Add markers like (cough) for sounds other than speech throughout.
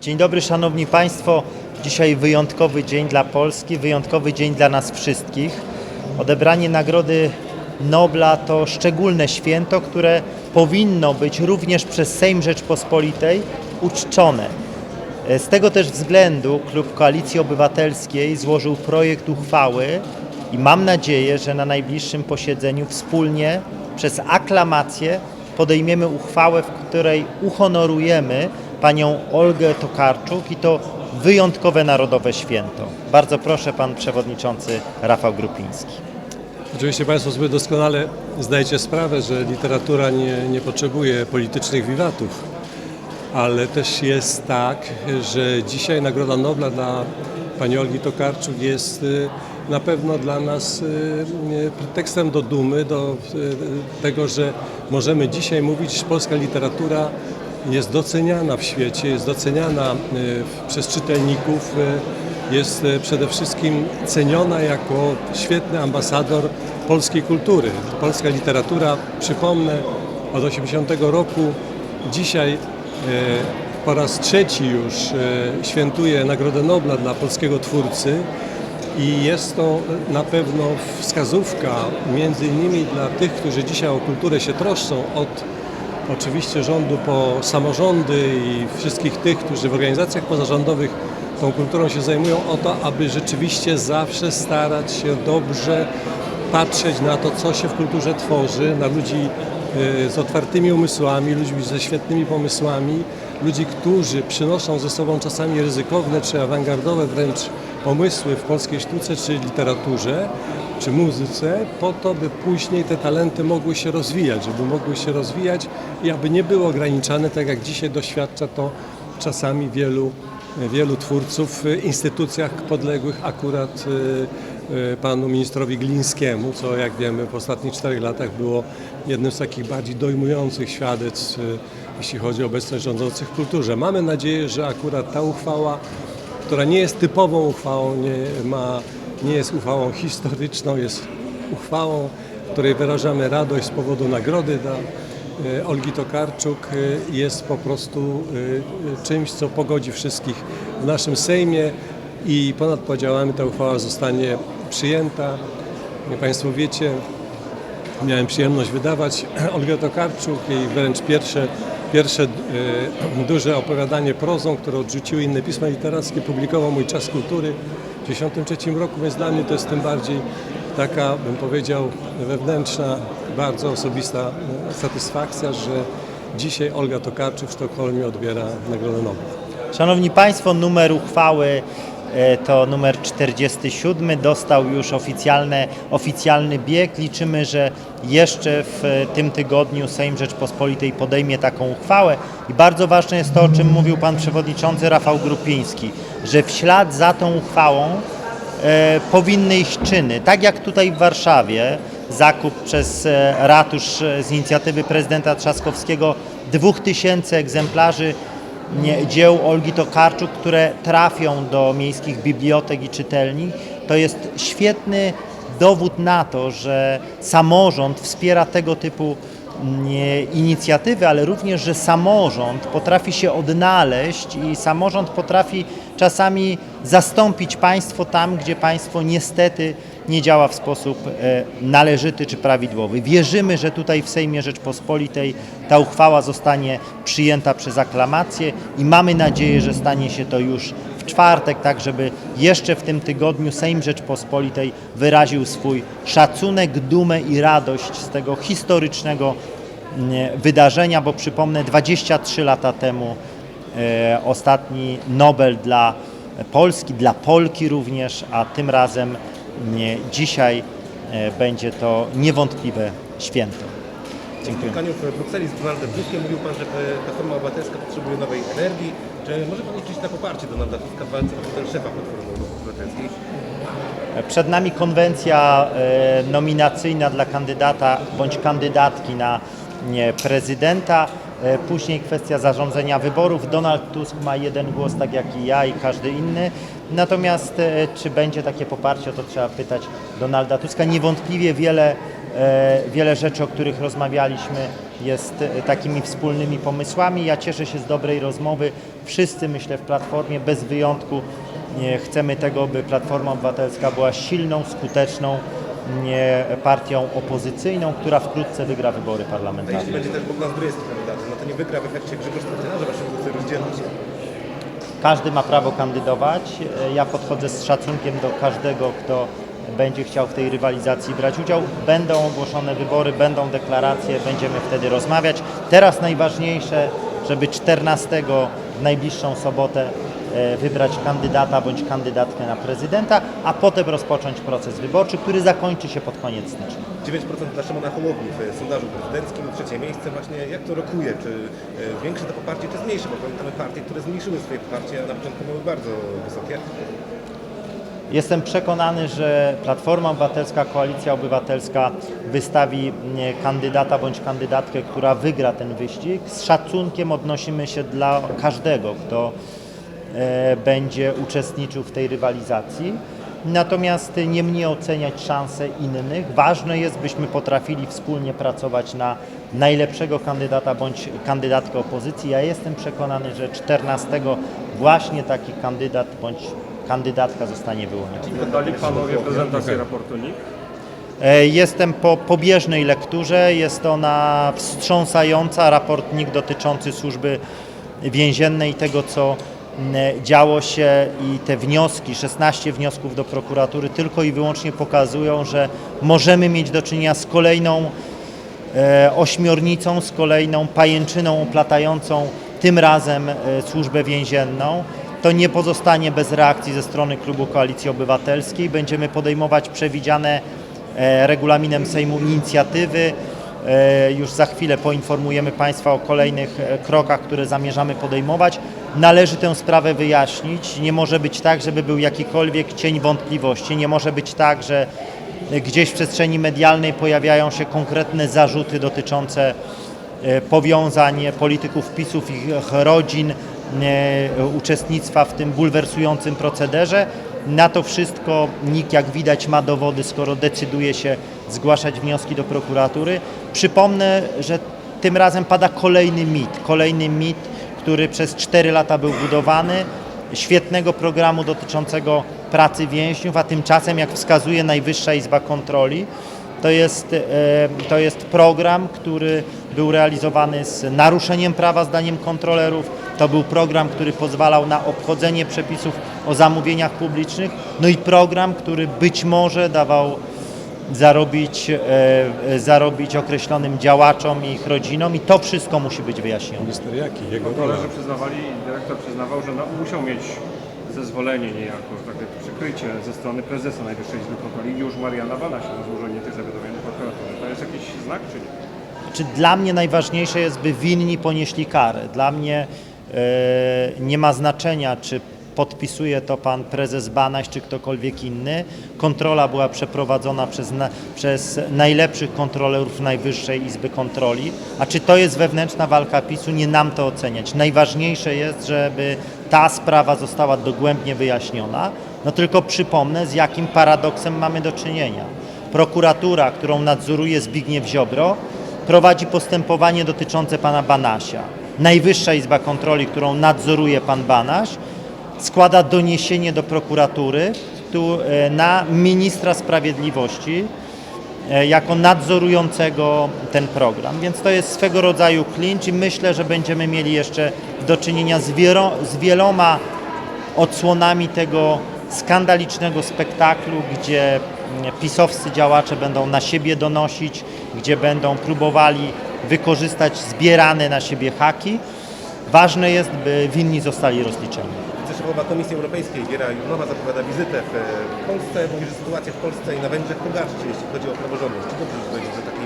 Dzień dobry, Szanowni Państwo. Dzisiaj wyjątkowy dzień dla Polski, wyjątkowy dzień dla nas wszystkich. Odebranie Nagrody Nobla to szczególne święto, które powinno być również przez Sejm Rzeczpospolitej uczczone. Z tego też względu Klub Koalicji Obywatelskiej złożył projekt uchwały i mam nadzieję, że na najbliższym posiedzeniu wspólnie przez aklamację podejmiemy uchwałę, w której uhonorujemy panią Olgę Tokarczuk i to wyjątkowe narodowe święto. Bardzo proszę pan przewodniczący Rafał Grupiński. Oczywiście Państwo sobie doskonale zdajecie sprawę, że literatura nie, nie potrzebuje politycznych wiwatów, ale też jest tak, że dzisiaj Nagroda Nobla dla pani Olgi Tokarczuk jest y, na pewno dla nas y, y, pretekstem do dumy, do tego, że możemy dzisiaj mówić, że polska literatura jest doceniana w świecie, jest doceniana y, przez czytelników, y, jest y, przede wszystkim ceniona jako świetny ambasador polskiej kultury. Polska literatura, przypomnę, od 80 roku dzisiaj po raz trzeci już świętuje Nagrodę Nobla dla polskiego twórcy i jest to na pewno wskazówka między innymi dla tych, którzy dzisiaj o kulturę się troszczą od oczywiście rządu po samorządy i wszystkich tych, którzy w organizacjach pozarządowych tą kulturą się zajmują, o to, aby rzeczywiście zawsze starać się dobrze patrzeć na to, co się w kulturze tworzy, na ludzi y, z otwartymi umysłami, ludźmi ze świetnymi pomysłami, ludzi, którzy przynoszą ze sobą czasami ryzykowne czy awangardowe wręcz pomysły w polskiej sztuce czy literaturze, czy muzyce, po to, by później te talenty mogły się rozwijać, żeby mogły się rozwijać i aby nie były ograniczane, tak jak dzisiaj doświadcza to czasami wielu, wielu twórców w instytucjach podległych akurat y, y, panu ministrowi Glińskiemu, co jak wiemy w ostatnich czterech latach było jednym z takich bardziej dojmujących świadectw, y, jeśli chodzi o obecność rządzących w kulturze. Mamy nadzieję, że akurat ta uchwała która nie jest typową uchwałą, nie, ma, nie jest uchwałą historyczną, jest uchwałą, w której wyrażamy radość z powodu nagrody dla e, Olgi Tokarczuk. e, Jest po prostu e, czymś, co pogodzi wszystkich w naszym Sejmie i ponad podziałami ta uchwała zostanie przyjęta. Jak Państwo wiecie, Miałem przyjemność wydawać (clears throat) Olgę Tokarczuk, jej wręcz pierwsze, pierwsze (clears throat) duże opowiadanie prozą, które odrzuciły inne pisma literackie, publikował mój Czas Kultury w 1993 roku, więc dla mnie to jest tym bardziej taka, bym powiedział, wewnętrzna, bardzo osobista e, satysfakcja, że dzisiaj Olga Tokarczuk w Sztokholmie odbiera Nagrodę Nobla. Szanowni Państwo, numer uchwały to numer 47, dostał już oficjalne, oficjalny bieg. Liczymy, że jeszcze w e, tym tygodniu Sejm Rzeczpospolitej podejmie taką uchwałę i bardzo ważne jest to, o czym mówił Pan Przewodniczący Rafał Grupiński, że w ślad za tą uchwałą e, powinny iść czyny. Tak jak tutaj w Warszawie zakup przez e, ratusz e, z inicjatywy prezydenta Trzaskowskiego 2000 egzemplarzy dzieł Olgi Tokarczuk, które trafią do miejskich bibliotek i czytelni, to jest świetny dowód na to, że samorząd wspiera tego typu inicjatywy, ale również, że samorząd potrafi się odnaleźć i samorząd potrafi czasami zastąpić państwo tam, gdzie państwo niestety nie działa w sposób e, należyty czy prawidłowy. Wierzymy, że tutaj w Sejmie Rzeczpospolitej ta uchwała zostanie przyjęta przez aklamację i mamy nadzieję, że stanie się to już czwartek, tak żeby jeszcze w tym tygodniu Sejm Rzeczpospolitej wyraził swój szacunek, dumę i radość z tego historycznego nie, wydarzenia, bo przypomnę 23 lata temu e, ostatni Nobel dla Polski, dla Polki również, a tym razem nie, dzisiaj e, będzie to niewątpliwe święto. W Dziękuję. spotkaniu w Brukseli z Donaldem Tuskiem mówił Pan, że Platforma Obywatelska potrzebuje nowej energii. Czy może Pan liczyć na poparcie Donalda Tuska w walce o fotel szefa Platformy Obywatelskiej? Przed nami konwencja e, nominacyjna dla kandydata bądź kandydatki na prezydenta. E, Później kwestia zarządzenia wyborów. Donald Tusk ma jeden głos, tak jak i ja i każdy inny. Natomiast e, czy będzie takie poparcie, o to trzeba pytać Donalda Tuska. Niewątpliwie wiele Wiele rzeczy, o których rozmawialiśmy, jest e, takimi wspólnymi pomysłami. Ja cieszę się z dobrej rozmowy. Wszyscy, myślę, w Platformie bez wyjątku chcemy tego, by Platforma Obywatelska była silną, skuteczną partią opozycyjną, która wkrótce wygra wybory A jeśli parlamentarne. będzie też Bogdan Zdrójewski kandydatem, no to nie wygra w efekcie Grzegorz Schetyna, że właśnie chce rozdzielać. Każdy ma prawo kandydować. E, Ja podchodzę z szacunkiem do każdego, kto będzie chciał w tej rywalizacji brać udział. Będą ogłoszone wybory, będą deklaracje, będziemy wtedy rozmawiać. Teraz najważniejsze, żeby 14 w najbliższą sobotę e, wybrać kandydata bądź kandydatkę na prezydenta, a potem rozpocząć proces wyborczy, który zakończy się pod koniec stycznia. 9% dla Szymona Hołowni w sondażu prezydenckim, trzecie miejsce właśnie. Jak to rokuje? Czy e, większe to poparcie, czy zmniejsze? Bo pamiętamy partie, które zmniejszyły swoje poparcie, a na początku były bardzo wysokie. Jestem przekonany, że Platforma Obywatelska, Koalicja Obywatelska wystawi nie, kandydata bądź kandydatkę, która wygra ten wyścig. Z szacunkiem odnosimy się dla każdego, kto e, będzie uczestniczył w tej rywalizacji. Natomiast nie mnie oceniać szanse innych. Ważne jest, byśmy potrafili wspólnie pracować na najlepszego kandydata bądź kandydatkę opozycji. Ja jestem przekonany, że 14 właśnie taki kandydat bądź kandydatka zostanie wyłoniona. Wydali panowie prezentację raportu NIK. E, Jestem po pobieżnej lekturze. Jest ona wstrząsająca. Raportnik dotyczący służby więziennej, tego co działo się i te wnioski, 16 wniosków do prokuratury tylko i wyłącznie pokazują, że możemy mieć do czynienia z kolejną e, ośmiornicą, z kolejną pajęczyną oplatającą tym razem e, służbę więzienną. To nie pozostanie bez reakcji ze strony klubu Koalicji Obywatelskiej. Będziemy podejmować przewidziane e, regulaminem Sejmu inicjatywy. E, Już za chwilę poinformujemy Państwa o kolejnych krokach, które zamierzamy podejmować. Należy tę sprawę wyjaśnić. Nie może być tak, żeby był jakikolwiek cień wątpliwości. Nie może być tak, że gdzieś w przestrzeni medialnej pojawiają się konkretne zarzuty dotyczące powiązań polityków PiSów, ich rodzin, e, uczestnictwa w tym bulwersującym procederze. Na to wszystko NIK, jak widać, ma dowody, skoro decyduje się zgłaszać wnioski do prokuratury. Przypomnę, że tym razem pada kolejny mit, kolejny mit, który przez 4 lata był budowany, świetnego programu dotyczącego pracy więźniów, a tymczasem, jak wskazuje Najwyższa Izba Kontroli, to jest, e, to jest program, który był realizowany z naruszeniem prawa zdaniem kontrolerów. To był program, który pozwalał na obchodzenie przepisów o zamówieniach publicznych. No i program, który być może dawał zarobić, e, e, zarobić określonym działaczom i ich rodzinom i to wszystko musi być wyjaśnione. Minister jaki? Jego rola? Kontrolerzy przyznawali, dyrektor przyznawał, że no, musiał mieć zezwolenie niejako, takie przykrycie ze strony prezesa Najwyższej Izby Kontroli i już Mariana Banasia na złożenie tych zawiadomień do prokuratury. To jest jakiś znak, czy nie? Czy dla mnie najważniejsze jest, by winni ponieśli karę. Dla mnie e, nie ma znaczenia, czy podpisuje to pan prezes Banaś, czy ktokolwiek inny. Kontrola była przeprowadzona przez, na, przez najlepszych kontrolerów Najwyższej Izby Kontroli. A czy to jest wewnętrzna walka PiSu, nie nam to oceniać. Najważniejsze jest, żeby ta sprawa została dogłębnie wyjaśniona. No tylko przypomnę, z jakim paradoksem mamy do czynienia. Prokuratura, którą nadzoruje Zbigniew Ziobro, prowadzi postępowanie dotyczące pana Banasia. Najwyższa Izba Kontroli, którą nadzoruje pan Banaś, składa doniesienie do prokuratury tu, e, na ministra sprawiedliwości e, jako nadzorującego ten program. Więc to jest swego rodzaju klincz i myślę, że będziemy mieli jeszcze do czynienia z, wieloma odsłonami tego skandalicznego spektaklu, gdzie pisowscy działacze będą na siebie donosić, gdzie będą próbowali wykorzystać zbierane na siebie haki. Ważne jest, by winni zostali rozliczeni. Wiceszefowa Komisji Europejskiej Wiera Juronowa zapowiada wizytę w e, Polsce. Mówi, że sytuacja w Polsce i na Węgrzech pogarszy się, jeśli chodzi o praworządność. Czy dobrze, że wizyty?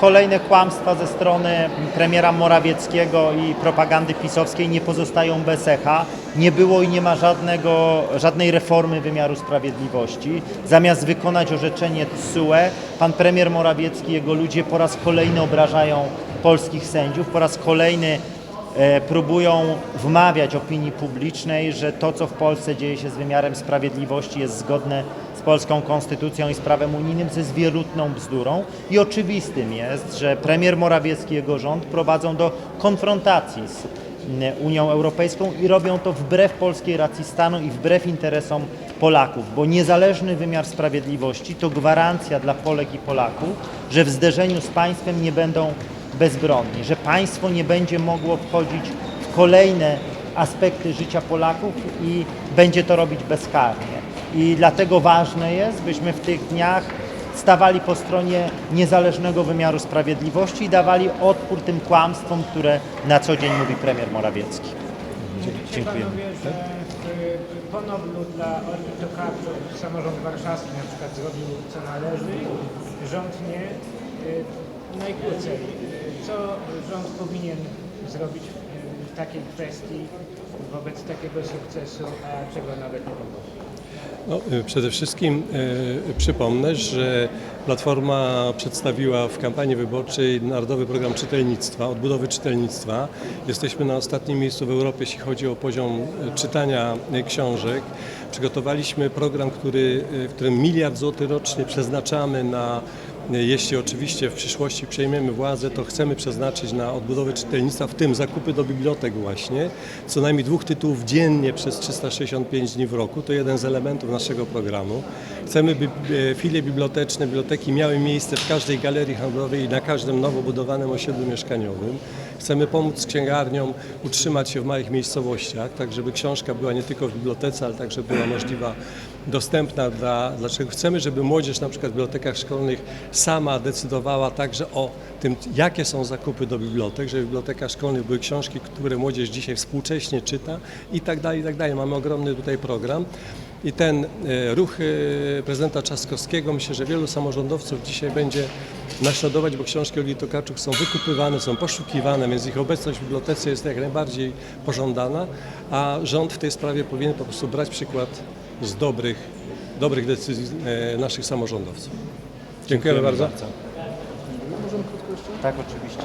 Kolejne kłamstwa ze strony premiera Morawieckiego i propagandy pisowskiej nie pozostają bez echa. Nie było i nie ma żadnego, żadnej reformy wymiaru sprawiedliwości. Zamiast wykonać orzeczenie TSUE, pan premier Morawiecki i jego ludzie po raz kolejny obrażają polskich sędziów, po raz kolejny e, próbują wmawiać opinii publicznej, że to, co w Polsce dzieje się z wymiarem sprawiedliwości, jest zgodne z polską konstytucją i z prawem unijnym, co jest wierutną bzdurą. I oczywistym jest, że premier Morawiecki i jego rząd prowadzą do konfrontacji z mm, Unią Europejską i robią to wbrew polskiej racji stanu i wbrew interesom Polaków, bo niezależny wymiar sprawiedliwości to gwarancja dla Polek i Polaków, że w zderzeniu z państwem nie będą bezbronni, że państwo nie będzie mogło wchodzić w kolejne aspekty życia Polaków i będzie to robić bezkarnie. I dlatego ważne jest, byśmy w tych dniach stawali po stronie niezależnego wymiaru sprawiedliwości i dawali odpór tym kłamstwom, które na co dzień mówi premier Morawiecki. Dziękuję. w ponownu dla ornitokaczów samorząd warszawski na przykład zrobił co należy, rząd nie. Y, Najkrócej, co rząd powinien zrobić w- w takiej kwestii wobec takiego sukcesu, a czego nawet nie pomoże? No, y, przede wszystkim y, przypomnę, że Platforma przedstawiła w kampanii wyborczej Narodowy Program Czytelnictwa, odbudowy czytelnictwa. Jesteśmy na ostatnim miejscu w Europie, jeśli chodzi o poziom y, czytania y, książek. Przygotowaliśmy program, który, w którym miliard złotych rocznie przeznaczamy na jeśli oczywiście w przyszłości przejmiemy władzę, to chcemy przeznaczyć na odbudowę czytelnictwa, w tym zakupy do bibliotek właśnie, co najmniej dwóch tytułów dziennie przez 365 dni w roku. To jeden z elementów naszego programu. Chcemy, by e, filie biblioteczne, biblioteki miały miejsce w każdej galerii handlowej i na każdym nowo budowanym osiedlu mieszkaniowym. Chcemy pomóc księgarniom utrzymać się w małych miejscowościach, tak żeby książka była nie tylko w bibliotece, ale także była możliwa, dostępna dla, dlaczego chcemy, żeby młodzież na przykład w bibliotekach szkolnych sama decydowała także o tym, jakie są zakupy do bibliotek, żeby w bibliotekach szkolnych były książki, które młodzież dzisiaj współcześnie czyta i tak dalej, i tak dalej. Mamy ogromny tutaj program. I ten e, ruch e, prezydenta Trzaskowskiego, myślę, że wielu samorządowców dzisiaj będzie naśladować, bo książki Olgi Tokarczuk są wykupywane, są poszukiwane, więc ich obecność w bibliotece jest jak najbardziej pożądana, a rząd w tej sprawie powinien po prostu brać przykład z dobrych, dobrych decyzji e, naszych samorządowców. Dziękujemy bardzo. Tak, oczywiście.